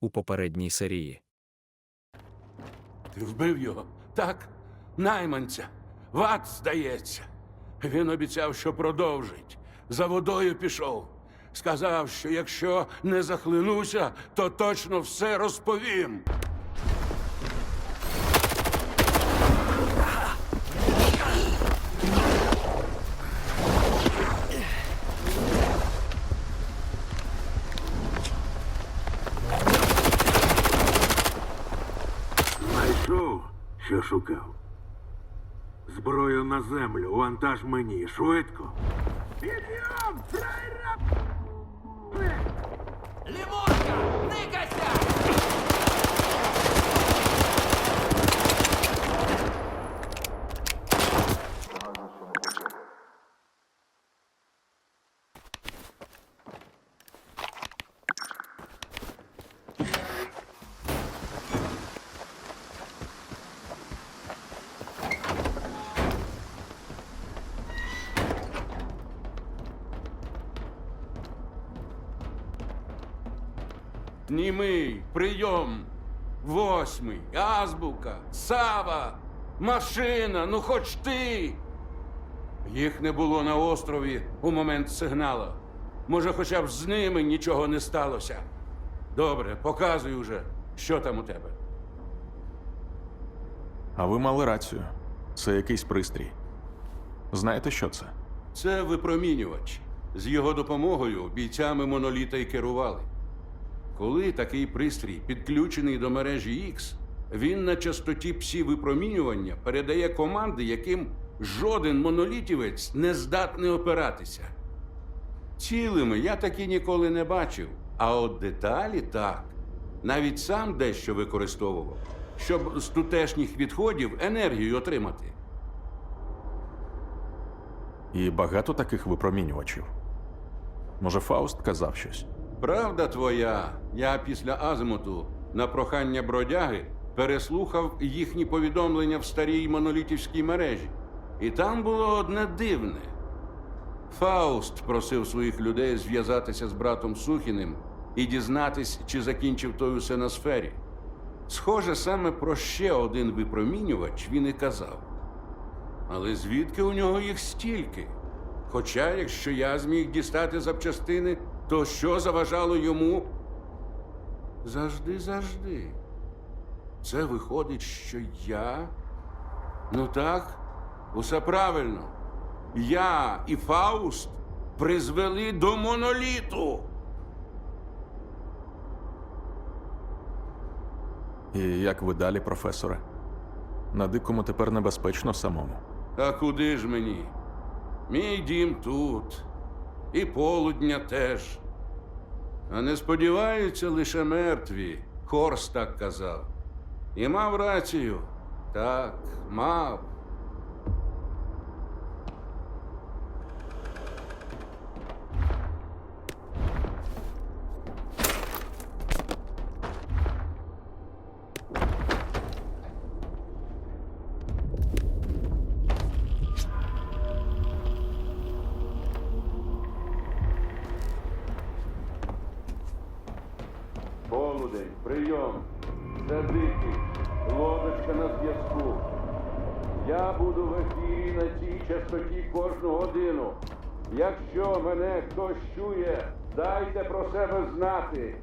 у попередній серії. Ти вбив його? Так, найманця. Ват, здається. Він обіцяв, що продовжить. За водою пішов. Сказав, що якщо не захлинуся, то точно все розповім. Знайшов, що шукав. Зброю на землю, вантаж мені, швидко. Підйом! Фрейра! Німий, прийом. Восьмий, азбука, сава, машина, ну хоч ти. Їх не було на острові у момент сигнала. Може, хоча б з ними нічого не сталося. Добре, показуй уже, що там у тебе. А ви мали рацію. Це якийсь пристрій. Знаєте, що це? Це випромінювач. З його допомогою бійцями моноліта й керували. Коли такий пристрій підключений до мережі X, він на частоті псі випромінювання передає команди, яким жоден монолітівець не здатний опиратися. Цілими я такі ніколи не бачив, а от деталі так. Навіть сам дещо використовував, щоб з тутешніх відходів енергію отримати. І багато таких випромінювачів. Може, Фауст казав щось? Правда твоя, я після азимуту на прохання бродяги переслухав їхні повідомлення в старій монолітівській мережі. І там було одне дивне. Фауст просив своїх людей зв'язатися з братом Сухіним і дізнатись, чи закінчив той усе на сфері. Схоже, саме про ще один випромінювач він і казав. Але звідки у нього їх стільки? Хоча, якщо я зміг дістати запчастини, то що заважало йому? Завжди, завжди. Це виходить, що я. Ну так, усе правильно. Я і Фауст призвели до моноліту. І як ви далі, професоре? На дикому тепер небезпечно самому. А куди ж мені? Мій дім тут, і полудня теж. А не сподіваються лише мертві, Хорс так казав. І мав рацію. Так, мав. Прийом. Це дикий. Лодочка на зв'язку. Я буду в ефірі на цій частоті кожну годину. Якщо мене хтось чує, дайте про себе знати.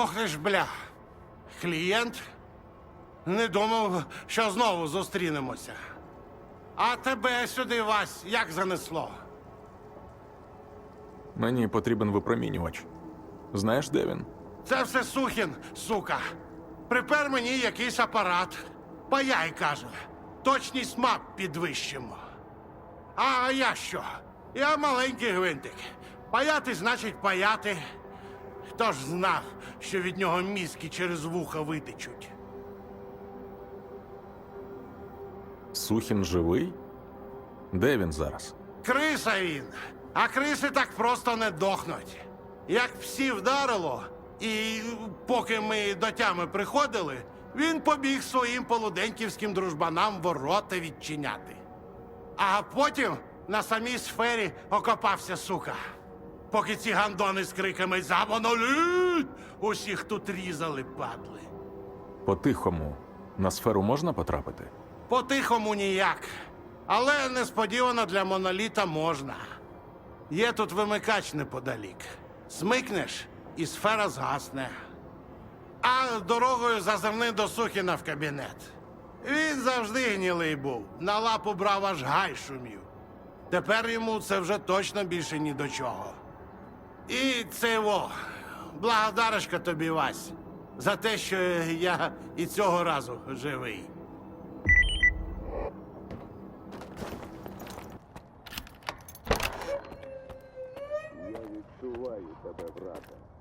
Ох ти ж бля. Клієнт? Не думав, що знову зустрінемося. А тебе сюди, Вась, як занесло? Мені потрібен випромінювач. Знаєш, де він? Це все Сухін, сука. Припер мені якийсь апарат. Паяй, каже. Точність мап підвищимо. А я що? Я маленький гвинтик. Паяти значить паяти. Хто ж знав, що від нього мізки через вуха витечуть? Сухін живий? Де він зараз? Криса він. А криси так просто не дохнуть. Як всі вдарило, і поки ми до тями приходили, він побіг своїм полуденьківським дружбанам ворота відчиняти. А потім на самій сфері окопався сука. Поки ці гандони з криками «Замонолють!» усіх тут різали, падли. По-тихому. На сферу можна потрапити? По-тихому ніяк. Але несподівано для моноліта можна. Є тут вимикач неподалік. Смикнеш, і сфера згасне. А дорогою зазирни до Сухіна в кабінет. Він завжди гнілий був. На лапу брав аж гай шумів. Тепер йому це вже точно більше ні до чого. І це во, благодарочка тобі, Вась, за те, що я і цього разу живий. Спокійно,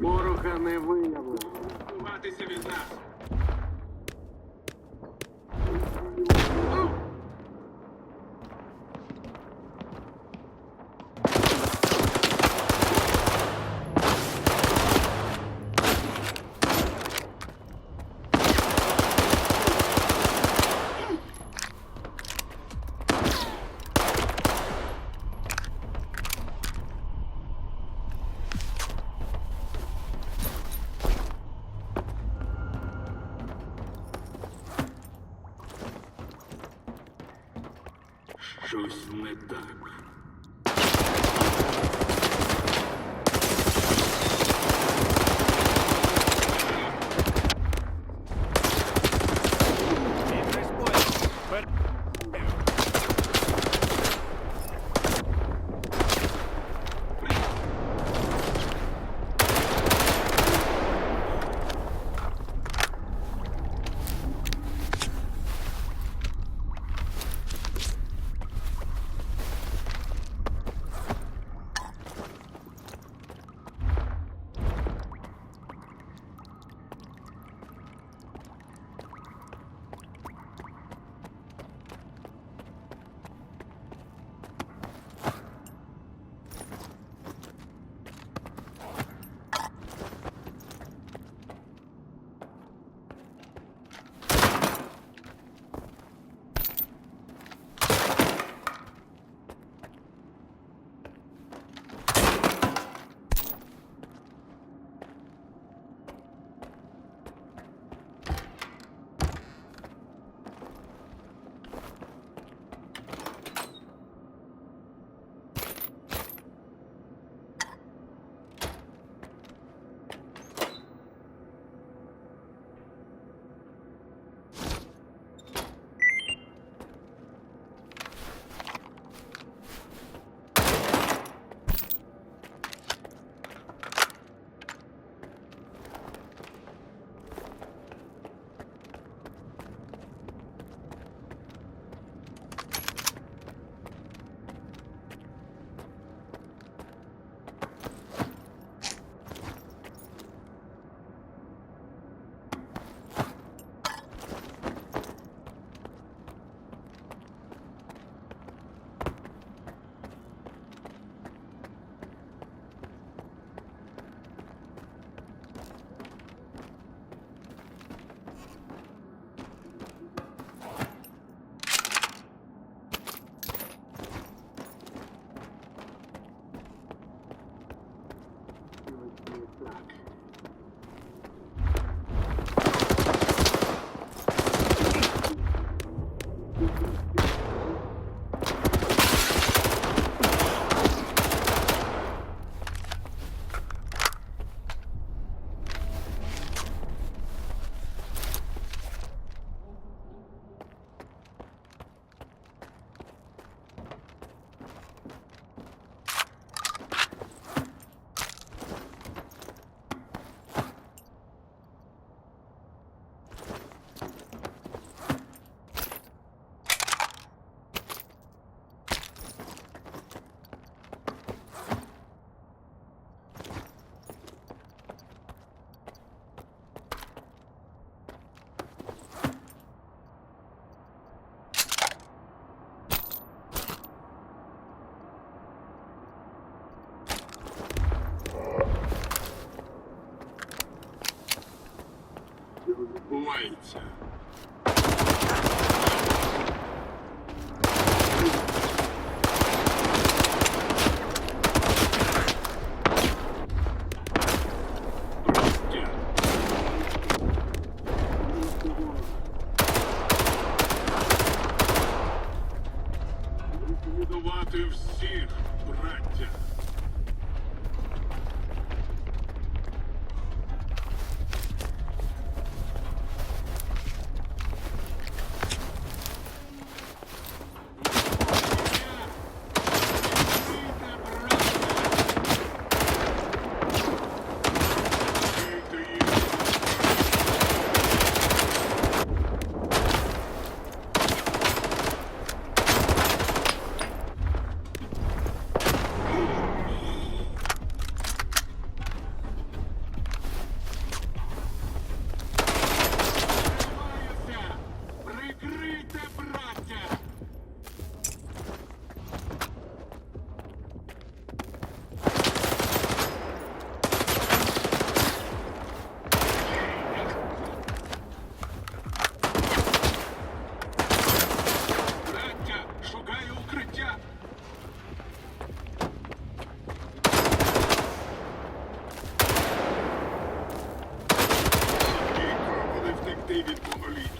Ворога не виявили. Ховатися від нас. David Bomberly.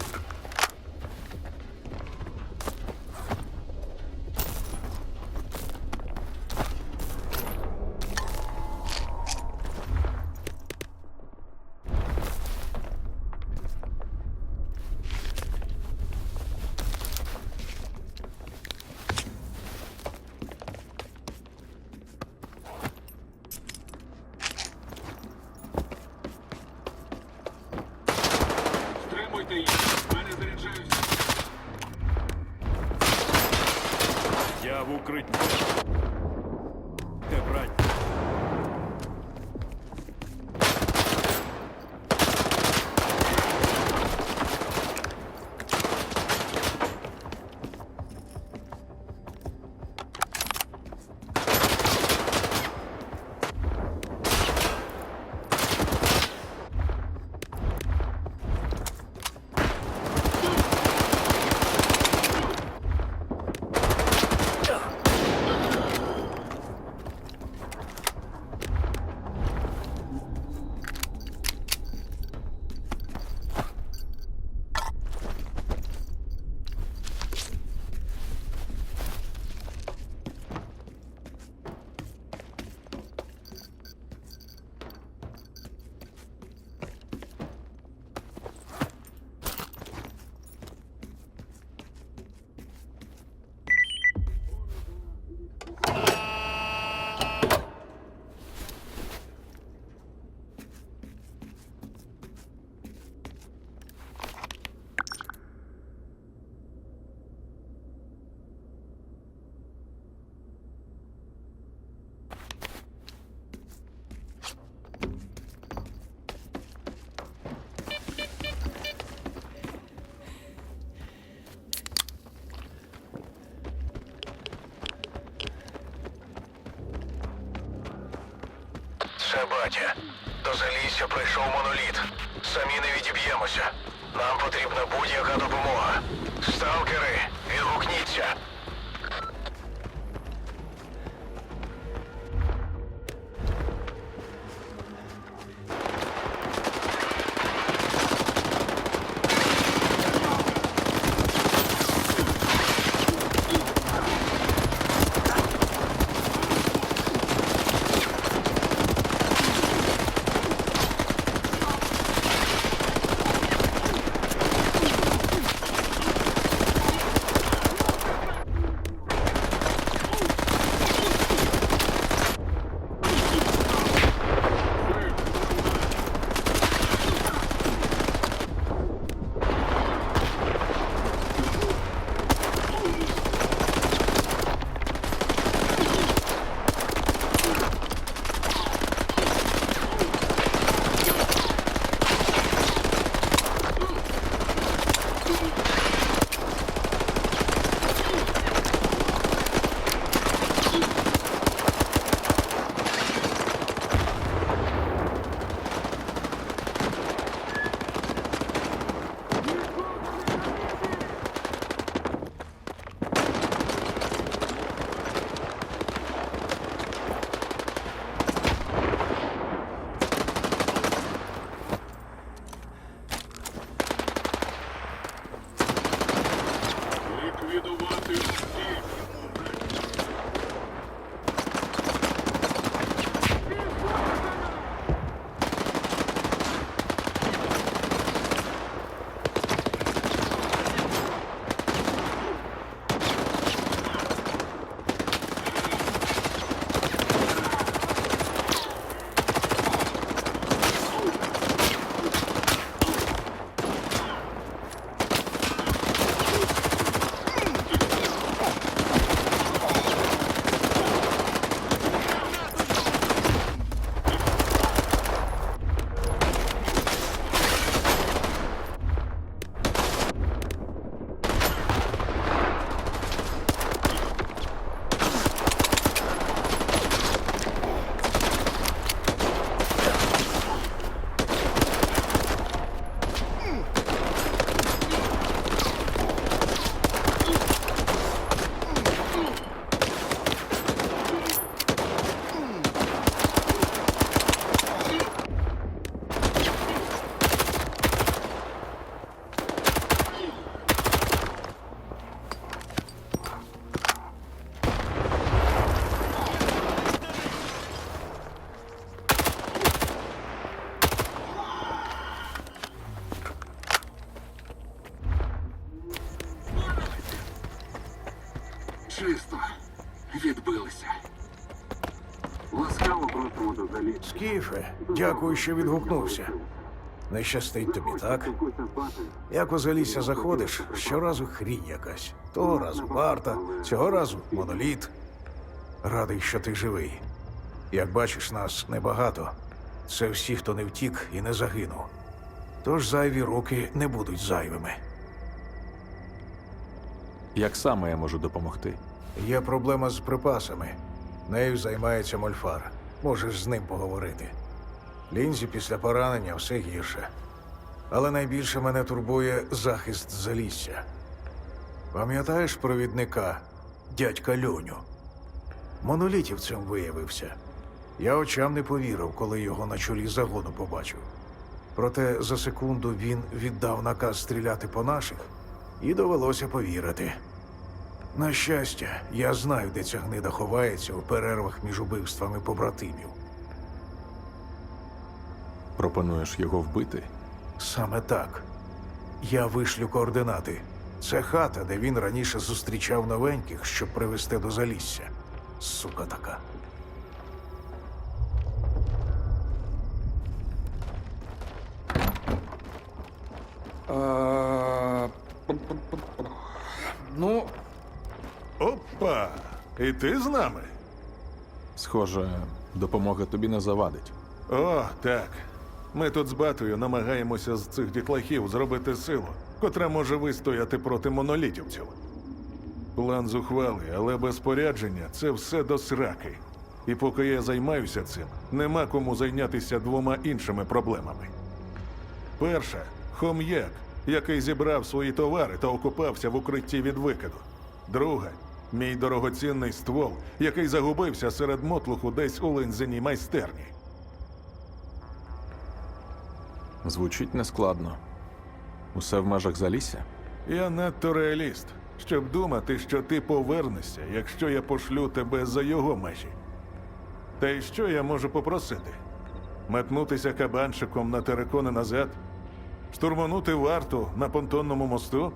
Це. До залісся прийшов моноліт. Самі не відіб'ємося. Нам потрібна будь-яка допомога. Сталкери, Чисто. Відбилися. Ласкаво просимо до заліт. Скіфе, дякую, що відгукнувся. Не щастить тобі, так? Як у залісся заходиш, щоразу хрінь якась. Того разу варта, цього разу моноліт. Радий, що ти живий. Як бачиш, нас небагато. Це всі, хто не втік і не загинув. Тож зайві руки не будуть зайвими. Як саме я можу допомогти? Є проблема з припасами. Нею займається Мольфар. Можеш з ним поговорити. Лінзі після поранення все гірше. Але найбільше мене турбує захист залісся. Пам'ятаєш провідника дядька Льоню? Монолітівцем виявився. Я очам не повірив, коли його на чолі загону побачив. Проте за секунду він віддав наказ стріляти по наших, і довелося повірити. На щастя, я знаю, де ця гнида ховається у перервах між убивствами побратимів. Пропонуєш його вбити? Саме так. Я вишлю координати. Це хата, де він раніше зустрічав новеньких, щоб привезти до залісся. Сука така. Ну, Опа! І ти з нами? Схоже, допомога тобі не завадить. О, так. Ми тут з батою намагаємося з цих дітлахів зробити силу, котра може вистояти проти монолітівців. План зухвалий, але без спорядження це все до сраки. І поки я займаюся цим, нема кому зайнятися двома іншими проблемами. Перша хом'як, який зібрав свої товари та окупався в укритті від викиду. Друга мій дорогоцінний ствол, який загубився серед мотлуху десь у линзиній майстерні. Звучить нескладно. Усе в межах залісся? Я надто реаліст, щоб думати, що ти повернешся, якщо я пошлю тебе за його межі. Та й що я можу попросити? Метнутися кабанчиком на терикони назад? Штурманути варту на понтонному мосту?